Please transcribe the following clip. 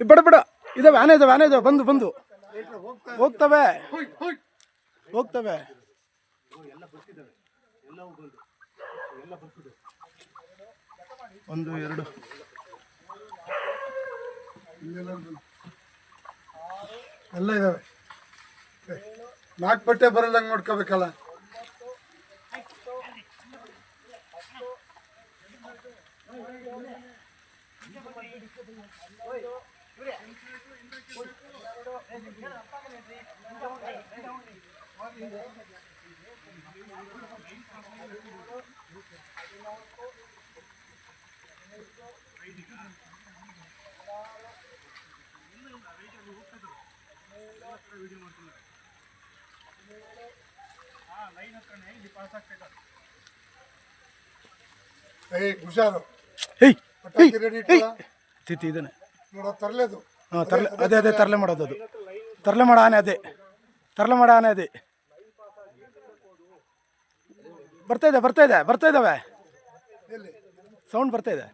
ಬಿಡ ಬಿಡ. ಇದಾವೆ ಆನೆ ಇದಾವೆ ಆನೆ ಇದಾವೆ ಬಂದು ಬಂದು. ಹೋಗ್ತಾ ಹೋಗ್ತವೆ. ಹೋಗ್ತವೆ. ಒಂದು ಎರಡು. ಎಲ್ಲ ಇದಾವೆ. ನಾಲ್ಕು ಬಟ್ಟೆ ಬರಲ್ಲಂಗೆ ನೋಡ್ಕೋಬೇಕಲ್ಲ. Hey, Gusano. Hey. ತಿತ್ತಿ ಇದನ್ನೇ. ನೋಡೋ ತರಲೇದು ಹಾಂ ತರಲೆ ಅದೇ ಅದೇ ತರಲೆ ಮಾಡೋದು ಅದು. ತರಲೆ ಮಾಡ ಆನೆ ಅದೇ. ತರಲೆ ಮಾಡ ಆನೆ ಅದೇ. ಬರ್ತಾ ಇದೆ ಬರ್ತಾ ಇದೆ ಬರ್ತಾ ಇದ್ದಾವೆ ಸೌಂಡ್ ಬರ್ತಾ ಇದೆ.